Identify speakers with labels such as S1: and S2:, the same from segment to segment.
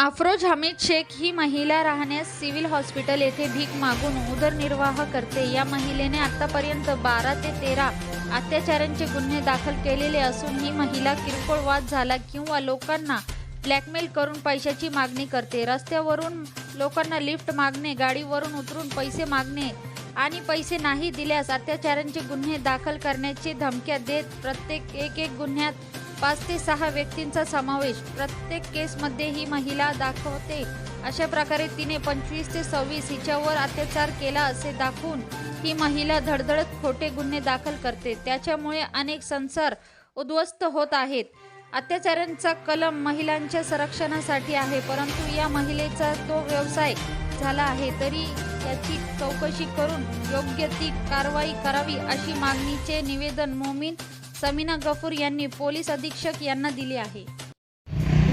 S1: अफरोज हमीद शेख ही महिला राहण्यास civil hospital येथे भीक मागून उदरनिर्वाह करते. या महिलेने आतापर्यंत बारा ते तेरा अत्याचारांचे गुन्हे दाखल केलेले असून ही महिला किरकोळ वाद झाला किंवा लोकांना ब्लॅकमेल करून पैशाची मागणी करते. रस्त्यावरून लोकांना लिफ्ट मागणे गाडीवरून उतरून पैसे मागणे आणि पैसे नाही दिल्यास अत्याचारांचे गुन्हे दाखल करण्याची धमक्या देत प्रत्येक एक एक गुन्ह्यात पाच ते सहा व्यक्तींचा समावेश प्रत्येक केसमध्ये ही महिला दाखवते. अशा प्रकारे तिने पंचवीस ते सव्वीस हिच्यावर अत्याचार केला असे दाखवून ही महिला धडधडत खोटे गुन्हे दाखल करते. त्याच्यामुळे अनेक संसार उद्ध्वस्त होत आहेत. अत्याचारांचा कलम महिलांच्या संरक्षणासाठी आहे परंतु या महिलेचा तो व्यवसाय झाला आहे तरी याची चौकशी करून योग्य ती कारवाई करावी अशी मागणीचे निवेदन मोमीन समीना गफूर यांनी पोलीस अधीक्षक यांना दिले आहे.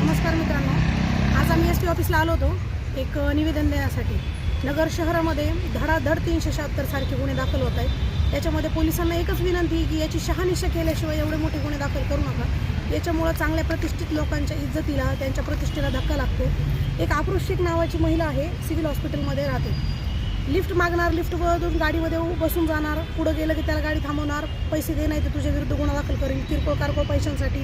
S2: नमस्कार मित्रांनो. आज आम्ही एस टी ऑफिसला आलो होतो. एक निवेदन देण्यासाठी. नगर शहरामध्ये धडाधड तीनशे शहात्तर सारखे गुन्हे दाखल होत आहेत. त्याच्यामध्ये पोलिसांना एकच विनंती की याची शहानिशा केल्याशिवाय एवढे मोठे गुन्हे दाखल करू नका. याच्यामुळं चांगल्या प्रतिष्ठित लोकांच्या इज्जतीला त्यांच्या प्रतिष्ठेला धक्का लागतो. एक अप्रोश नावाची महिला आहे सिव्हिल हॉस्पिटलमध्ये राहते. लिफ्ट मागणार लिफ्टमधून गाडीमध्ये बसून जाणार पुढं गेलं की त्याला गाडी थांबवणार पैसे दे नाही तर तुझ्या विरुद्ध गुन्हा दाखल करेल किरकोळ कारकोळ पैशांसाठी.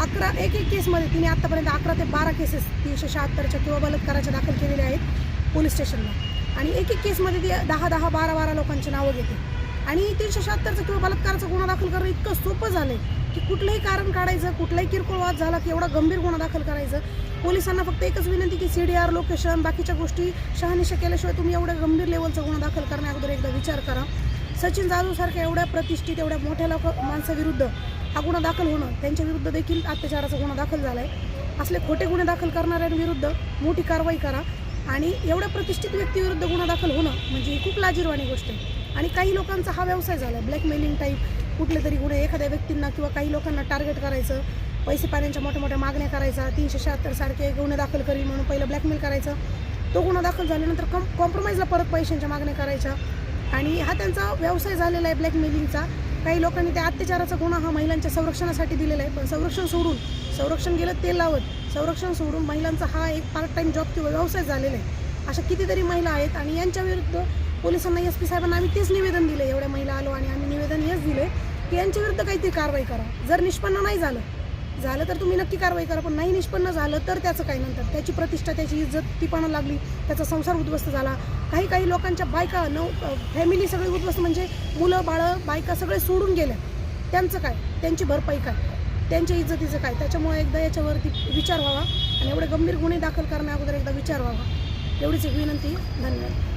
S2: अकरा एक एक केसमध्ये तिने आत्तापर्यंत अकरा ते बारा केसेस तीनशे शहात्तरच्या किंवा बलात्काराच्या दाखल केलेल्या आहेत पोलीस स्टेशनला. आणि एक एक केसमध्ये ती दहा दहा बारा बारा लोकांची नावं घेते. आणि तीनशे शहात्तरचं किंवा बलात्काराचा गुन्हा दाखल करणं इतकं सोपं झालं आहे की कुठलंही कारण काढायचं कुठलाही किरकोळ वाद झाला की एवढा गंभीर गुन्हा दाखल करायचं. पोलिसांना फक्त एकच विनंती की सी डी आर लोकेशन बाकीच्या गोष्टी शहानिशा केल्याशिवाय तुम्ही एवढ्या गंभीर लेवलचा गुन्हा दाखल करण्या अगोदर एकदा विचार करा. सचिन जाधवसारख्या एवढ्या प्रतिष्ठित एवढ्या मोठ्या लोक माणसाविरुद्ध हा गुन्हा दाखल होणं त्यांच्या विरुद्ध देखील अत्याचाराचा गुन्हा दाखल झाला आहे असले खोटे गुन्हे दाखल करणाऱ्यांविरुद्ध मोठी कारवाई करा आणि एवढ्या प्रतिष्ठित व्यक्तीविरुद्ध गुन्हा दाखल होणं म्हणजे ही खूप लाजीरवाणी गोष्ट आहे. आणि काही लोकांचा हा व्यवसाय झाला ब्लॅकमेलिंग टाईप कुठले तरी गुन्हे एखाद्या व्यक्तींना किंवा काही लोकांना टार्गेट करायचं पैसे पाण्याच्या मोठ्या मोठ्या मागण्या करायचा तीनशे शहात्तर सारखे गुन्हे दाखल करी म्हणून पहिलं ब्लॅकमेल करायचं. तो गुन्हा दाखल झाल्यानंतर कम कॉम्प्रोमाइजला परत पैशांच्या मागण्या करायच्या. आणि हा त्यांचा व्यवसाय झालेला आहे ब्लॅकमेलिंगचा काही लोकांनी त्या अत्याचाराचा गुन्हा हा महिलांच्या संरक्षणासाठी दिलेला आहे. पण संरक्षण सोडून संरक्षण गेलं ते लावत संरक्षण सोडून महिलांचा हा एक पार्ट टाईम जॉब किंवा व्यवसाय झालेला आहे. अशा कितीतरी महिला आहेत आणि यांच्या विरुद्ध पोलिसांना एस पी साहेबांना आम्ही तेच निवेदन दिले एवढ्या महिला आलो आणि आम्ही निवेदन हेच दिले की यांच्या विरुद्ध काहीतरी कारवाई करा. जर निष्पन्न नाही झालं झालं तर तुम्ही नक्की कारवाई करा पण नाही निष्पन्न झालं तर त्याचं काय नंतर. त्याची प्रतिष्ठा त्याची इज्जत ती लागली त्याचा संसार उद्ध्वस्त झाला. काही काही लोकांच्या बायका नऊ फॅमिली सगळे उद्ध्वस्त म्हणजे मुलं बाळं बायका सगळे सोडून गेल्या. त्यांचं काय? त्यांची भरपाई काय? त्यांच्या इज्जतीचं काय? त्याच्यामुळे एकदा याच्यावरती विचार व्हावा आणि एवढे गंभीर गुन्हे दाखल करण्या अगोदर एकदा विचार व्हावा. एवढीच एक विनंती. धन्यवाद.